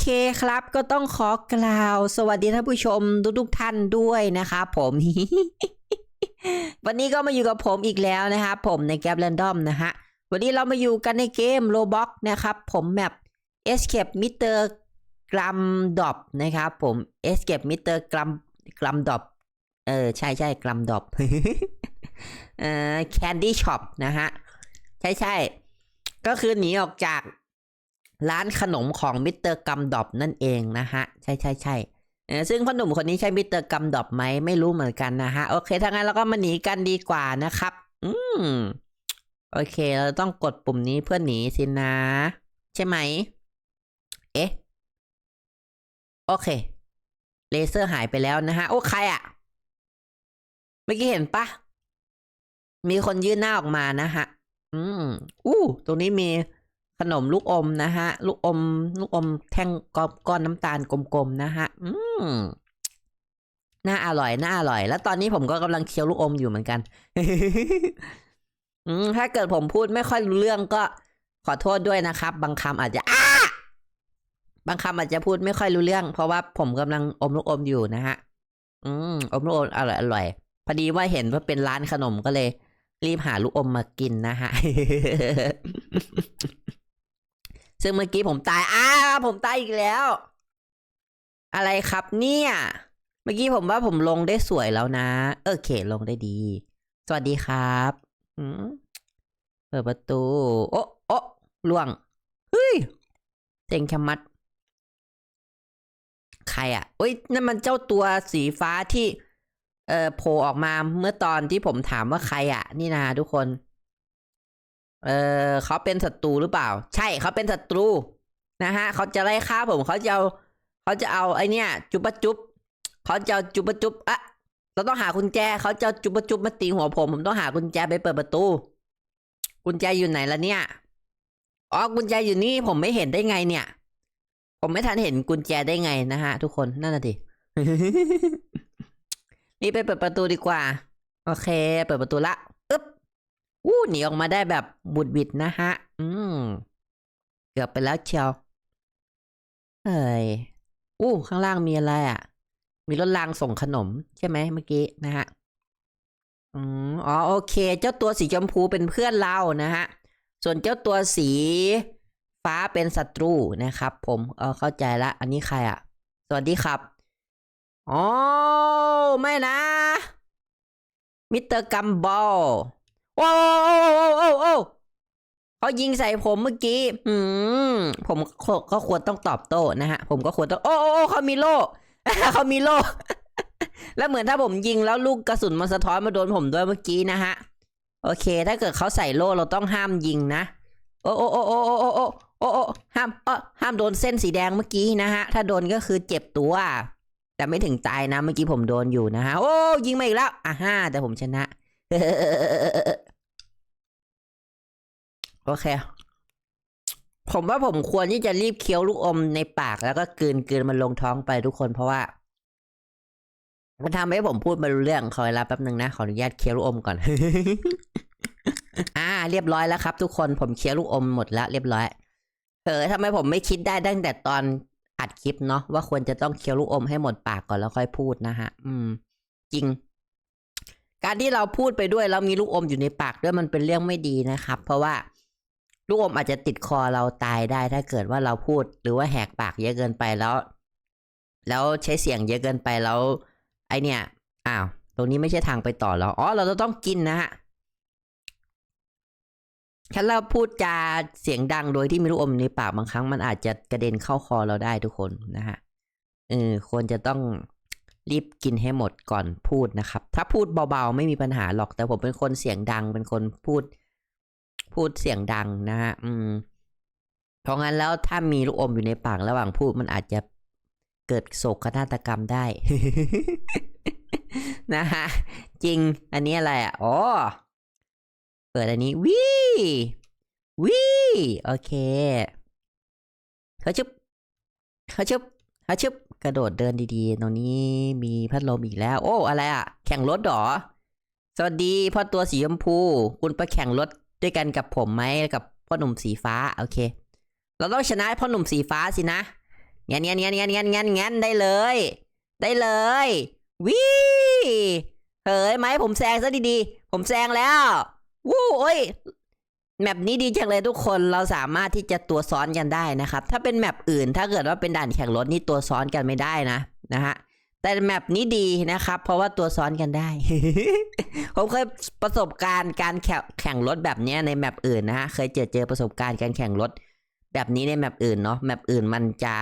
เคครับ ก็ต้องขอกล่าว สวัสดีท่านผู้ชมทุกๆท่านด้วยนะครับผมวันนี้ก็มาอยู่กับผมอีกแล้วนะครับผมในแก p แ a นดอมนะฮะวันนี้เรามาอยู่กันในเกม Roblox นะครับ ผมแมป Escape Mr. g r u m d o p นะครับผม Escape Mr. g r u m g r u m d o p เออใช่ใช่ g r u m d o p เอ่อ Candy Shop นะฮะ ใช่ใช่ก็คือหนีออกจาก ร้านขนมของมิสเตอร์กัมดอบนั่นเองนะฮะ ใช่ใช่ใช่ซึ่งพ่อหนุ่มคนนี้ใช่มิสเตอร์กัมดอบไหมไม่รู้เหมือนกันนะฮะ โอเคถ้างั้นเราก็มาหนีกันดีกว่านะครับ อืม โอเค เราต้องกดปุ่มนี้เพื่อหนีสินะ ใช่ไหม เอ๊ะ โอเค เลเซอร์หายไปแล้วนะฮะ โอ้ใครอะเมื่อกี้เห็นปะมีคนยื่นหน้าออกมานะฮะ อืม อู้ ตรงนี้มี ขนมลูกอมนะฮะ ลูกอม ลูกอมแท่งก้อนอนน้ำตาลกลมๆนะฮะ อืมน่าอร่อย น่าอร่อย แล้วตอนนี้ผมก็กำลังเคี้ยวลูกอมอยู่เหมือนกัน อืมถ้าเกิดผมพูดไม่ค่อยรู้เรื่องก็ขอโทษด้วยนะครับ บางคำอาจจะอ้าบางคำอาจจะพูดไม่ค่อยรู้เรื่อง เพราะว่าผมกำลังอมลูกอมอยู่นะฮะ อืมอมลูกอมอร่อยอร่อยพอดีว่าเห็นว่าเป็นร้านขนมก็เลย รีบหาลูกอมมากินนะฮะ ซึ่งเมื่อกี้ผมตายอ้าผมตายอีกแล้ว อะไรครับเนี่ย เมื่อกี้ผมว่าผมลงได้สวยแล้วนะ เออโอเคลงได้ดี สวัสดีครับเปิดประตู โอ้โอ้ล่วง เฮ้ยเจ๋งแคมัด ใครอะเอ้ยนั่นมันเจ้าตัวสีฟ้าที่ เอ่อโผล่ออกมาเมื่อตอนที่ผมถามว่าใครอะ นี่นะทุกคน เออเขาเป็นศัตรูหรือเปล่า ใช่เขาเป็นศัตรูนะฮะเขาจะไล่ฆ่าผมเขาจะเอาเขาจะเอาไอเนี้ยจุบปะจุบเขาจะเอาจุบปะจุบอะเราต้องหากุญแจเขาจะจุบปะจุบมาตีหัวผมผมต้องหากุญแจไปเปิดประตู กุญแจอยู่ไหนละเนี่ยอ๋อกุญแจอยู่นี่ผมไม่เห็นได้ไงเนี่ย ผมไม่ทันเห็นกุญแจได้ไงนะฮะ ทุกคนนั่นน่ะดิรีบไปเปิดประตูดีกว่า โอเค เปิดประตูละ อู้หนีออกมาได้แบบบุดบิดนะฮะ อืม เกือบไปแล้วเชียว เฮ้ย อู้ข้างล่างมีอะไรอะ มีรถรางส่งขนมใช่ไหมเมื่อกี้นะฮะ อืมอ๋อโอเค เจ้าตัวสีชมพูเป็นเพื่อนเรานะฮะ ส่วนเจ้าตัวสีฟ้าเป็นศัตรูนะครับ ผมเออเข้าใจละ อันนี้ใครอะ สวัสดีครับ อ๋อ ไม่นะ มิสเตอร์กัมบอล โอ้โอ้โอ้โอ้โอ้เขายิงใส่ผมเมื่อกี้อืมผมก็ควรต้องตอบโต้นะฮะ ผมก็ควรต้อง โอ้โอ้เขามีโล่เขามีโล่แล้วเหมือนถ้าผมยิงแล้วลูกกระสุนมันสะท้อนมาโดนผมด้วยเมื่อกี้นะฮะ โอเค ถ้าเกิดเขาใส่โล่เราต้องห้ามยิงนะ โอ้โอ้โอ้โอ้โอ้โอ้โอ้โอ้โอ้ห้ามเออห้ามโดนเส้นสีแดงเมื่อกี้นะฮะ ถ้าโดนก็คือเจ็บตัว แต่ไม่ถึงตายนะ เมื่อกี้ผมโดนอยู่นะฮะ โอ้ยิงมาอีกแล้ว อะห้าแต่ผมชนะ โอเค ผมว่าผมควรที่จะรีบเคี้ยวลูกอมในปากแล้วก็กลืนกลืนมันลงท้องไปทุกคนเพราะว่า มันทำให้ผมพูดม่รู้เรื่องขอเวลาแป๊บหนึ่งนะขออนุญาตเคี้ยวลูกอมก่อน อ่า เรียบร้อยแล้วครับ ทุกคนผมเคี้ยวลูกอมหมดแล้วเรียบร้อยเออทำไมผมไม่คิดได้ตั้งแต่ตอนอัดคลิปเนาะว่าควรจะต้องเคี้ยวลูกอมให้หมดปากก่อนแล้วค่อยพูดนะฮะ อืม จริง การที่เราพูดไปด้วยแล้วมีลูกอมอยู่ในปากด้วยมันเป็นเรื่องไม่ดีนะครับ เพราะว่า ลูกอมอาจจะติดคอเราตายได้ถ้าเกิดว่าเราพูดหรือว่าแหกปากเยอะเกินไปแล้ว แล้วใช้เสียงเยอะเกินไปแล้ว ไอเนี่ยอ้าวตรงนี้ไม่ใช่ทางไปต่อแล้วอ๋อเราจะต้องกินนะฮะถ้าเราพูดจาเสียงดังโดยที่มีลูกอมในปากบางครั้งมันอาจจะกระเด็นเข้าคอเราได้ทุกคนนะฮะเออควรจะต้องรีบกินให้หมดก่อนพูดนะครับ ถ้าพูดเบาๆ ไม่มีปัญหาหรอกแต่ผมเป็นคนเสียงดังเป็นคนพูด พูดเสียงดังนะฮะอืมเพราะงั้นแล้วถ้ามีลูกอมอยู่ในปากระหว่างพูดมันอาจจะเกิดโศกนาฏกรรมได้ นะฮะ จริง อันนี้อะไรอะอ๋อเปิดอันนี้วิวิโอเคเขาชึบเขาชึบเขาชึบกระโดดเดินดีๆ ตรงนี้มีพัดลมอีกแล้ว โอ้ อะไรอะ แข่งรถเหรอ สวัสดีพ่อตัวสีชมพู คุณไปแข่งรถ ด้วยกันกับผมไหมกับพ่อหนุ่มสีฟ้าโอเค เราต้องชนะพ่อหนุ่มสีฟ้าสินะเงี้ยเงี้ยเงี้ยเงี้ยเงี้ยเงี้ยเงี้ยได้เลย ได้เลยวิเฮ้ยไหมผมแซงซะดีๆ ผมแซงแล้ววู้โอ้ยแมปนี้ดีจังเลยทุกคนเราสามารถที่จะตัวซ้อนกันได้นะครับ ถ้าเป็นแมปอื่นถ้าเกิดว่าเป็นด่านแข่งรถนี่ตัวซ้อนกันไม่ได้นะนะฮะ แต่แมปนี้ดีนะครับ เพราะว่าตัวซ้อนกันได้ ผมเคยประสบการณ์การแข่งรถแบบนี้ในแมปอื่นนะฮะ เคยเจอเจอประสบการณ์การแข่งรถ แบบนี้ในแมปอื่นเนาะ แมปอื่นมันจะ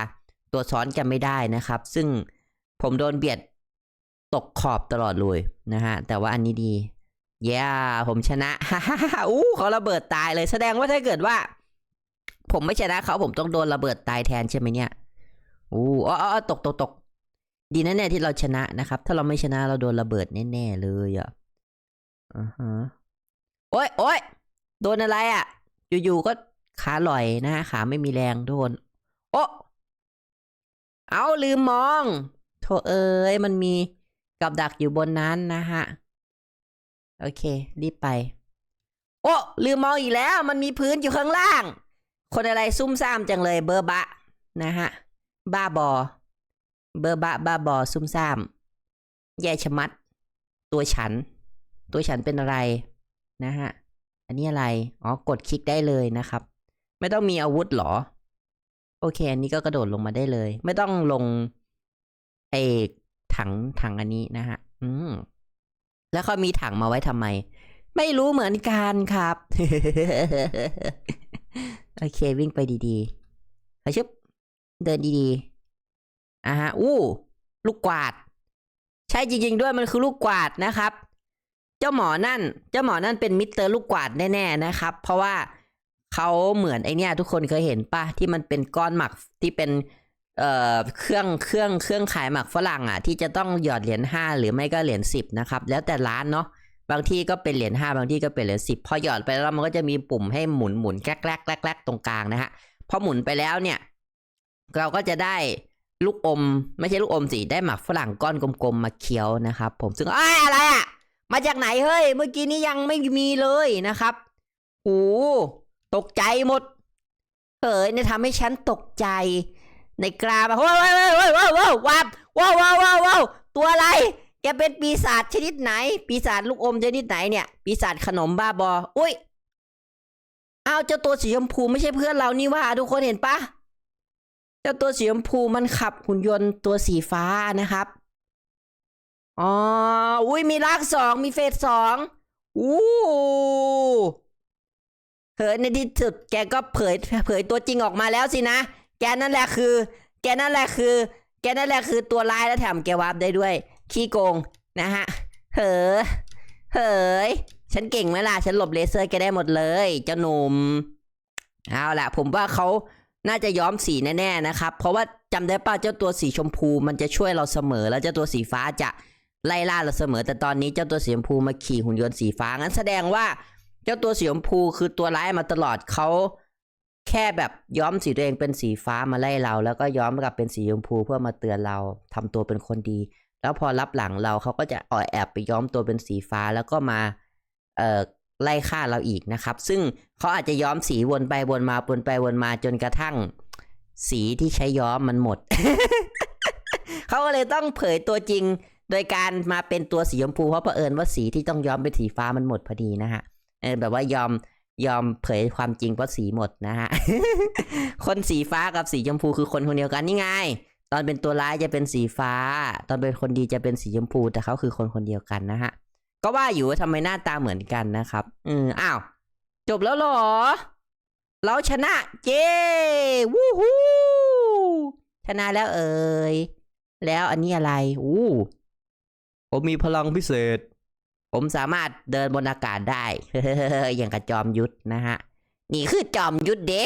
ตัวซ้อนกันไม่ได้นะครับ ซึ่งผมโดนเบียดตกขอบตลอดเลยนะฮะ แต่ว่าอันนี้ดีเย้ผมชนะอู้เขาระเบิดตายเลย แสดงว่าถ้าเกิดว่า ผมไม่ชนะเขาผมต้องโดนระเบิดตายแทนใช่ไหมเนี่ยอู้อ๋ออ๋อตกตกตก ดีนะเนี่ยที่เราชนะนะครับ ถ้าเราไม่ชนะเราโดนระเบิดแน่ๆเลยอะอ่าฮะโอ้ยโอ้ยโดนอะไรอะ อยู่ๆก็ขาลอยนะฮะขาไม่มีแรงโดน โอ้เอาลืมมองโถเอ้ยมันมีกับดักอยู่บนนั้นนะฮะ โอเค รีบไป โอ้ลืมมองอีกแล้ว มันมีพื้นอยู่ข้างล่าง คนอะไรซุ่มซ่ามจังเลยเบอร์บะ นะฮะ บ้าบอ เบอร์บะบ้าบอซุ่มซ่าม แย่ชะมัด ตัวฉัน ตัวฉันเป็นอะไรนะฮะ อันนี้อะไร อ๋อ กดคลิกได้เลยนะครับ ไม่ต้องมีอาวุธหรอ โอเค อันนี้ก็กระโดดลงมาได้เลย ไม่ต้องลงไอ้ถังถังอันนี้นะฮะ อืม แล้วเขามีถังมาไว้ทำไม ไม่รู้เหมือนกันครับ โอเค วิ่งไปดีๆไปชึบ เดินดีๆ อะฮะอู้ลูกกวาด ใช่จริงๆด้วยมันคือลูกกวาดนะครับ เจ้าหมอนั่น เจ้าหมอนั่นเป็นมิสเตอร์ลูกกวาดแน่ๆนะครับ เพราะว่าเขาเหมือนไอเนี้ยทุกคนเคยเห็นปะที่มันเป็นก้อนหมักที่เป็นเอ่อเครื่องเครื่องเครื่องขายหมักฝรั่งอะ ที่จะต้องหยอดเหรียญห้าหรือไม่ก็เหรียญสิบนะครับ แล้วแต่ร้านเนาะบางที่ก็เป็นเหรียญห้าบางที่ก็เป็นเหรียญสิบพอหยอดไปแล้วมันก็จะมีปุ่มให้หมุนหมุนแกลกแกลกแกลกแกลกตรงกลางนะฮะพอหมุนไปแล้วเนี่ย เราก็จะได้ ลูกอม ไม่ใช่ลูกอมสิได้หมักฝรั่งก้อนกลมๆมาเคี้ยวนะครับผมซึ่งอ้าอะไรอะมาจากไหนเฮ้ย เมื่อกี้นี้ยังไม่มีเลยนะครับโอ้ตกใจหมดเฮ้ยเนี่ยทำให้ฉันตกใจ ในกราบว้าวว้าวว้าวว้าวว้าวว้าวว้าวว้าวว้าวว้าวตัวอะไรแกเป็นปีศาจชนิดไหน ปีศาจลูกอมชนิดไหนเนี่ย ปีศาจขนมบ้าบอ อุ้ยอ้าวเจ้าตัวสีชมพูไม่ใช่เพื่อนเรานี่ว่าทุกคนเห็นปะ เจ้าตัวสีชมพูมันขับหุ่นยนต์ตัวสีฟ้านะครับ อ๋อ อุ้ยมีลากสองมีเฟสสองอู้เฮ้ยในที่สุดแกก็เผยเผยตัวจริงออกมาแล้วสินะ แกนั่นแหละคือ แกนั่นแหละคือ แกนั่นแหละคือตัวร้ายและแถมแกวาร์ปได้ด้วย ขี้โกงนะฮะเฮ้อเฮ้ยฉันเก่งไหมล่ะ ฉันหลบเลเซอร์แกได้หมดเลย เจ้าหนุ่ม เอาล่ะ ผมว่าเขา น่าจะย้อมสีแน่ๆนะครับ เพราะว่าจำได้ป่ะเจ้าตัวสีชมพูมันจะช่วยเราเสมอ แล้วเจ้าตัวสีฟ้าจะไล่ล่าเราเสมอ แต่ตอนนี้เจ้าตัวสีชมพูมาขี่หุ่นยนต์สีฟ้างั้นแสดงว่า เจ้าตัวสีชมพูคือตัวร้ายมาตลอดเขาแค่แบบย้อมสีตัวเองเป็นสีฟ้ามาไล่เรา แล้วก็ย้อมกลับเป็นสีชมพูเพื่อมาเตือนเราทำตัวเป็นคนดี แล้วพอรับหลังเราเขาก็จะอ่อยแอบไปย้อมตัวเป็นสีฟ้าแล้วก็มา เอ่อ ไล่ฆ่าเราอีกนะครับ ซึ่งเขาอาจจะย้อมสีวนไปวนมาวนไปวนมาจนกระทั่ง สีที่ใช้ย้อมมันหมด เขาก็เลยต้องเผยตัวจริง โดยการมาเป็นตัวสีชมพูเพราะเผอิญว่าสีที่ต้องย้อมเป็นสีฟ้ามันหมดพอดีนะฮะเออแบบว่ายอมยอมเผยความจริงเพราะสีหมดนะฮะ คนสีฟ้ากับสีชมพูคือคนคนเดียวกันนี่ไง ตอนเป็นตัวร้ายจะเป็นสีฟ้า ตอนเป็นคนดีจะเป็นสีชมพู แต่เขาคือคนคนเดียวกันนะฮะ ก็ว่าอยู่ว่าทำไมหน้าตาเหมือนกันนะครับ อืมอ้าว จบแล้วเหรอ เราชนะ เจ้วู้ฮู้ชนะแล้วเอ่ยแล้วอันนี้อะไรอู้ผมมีพลังพิเศษ ผมสามารถเดินบนอากาศได้ อย่างกับจอมยุทธนะฮะ นี่คือจอมยุทธเด้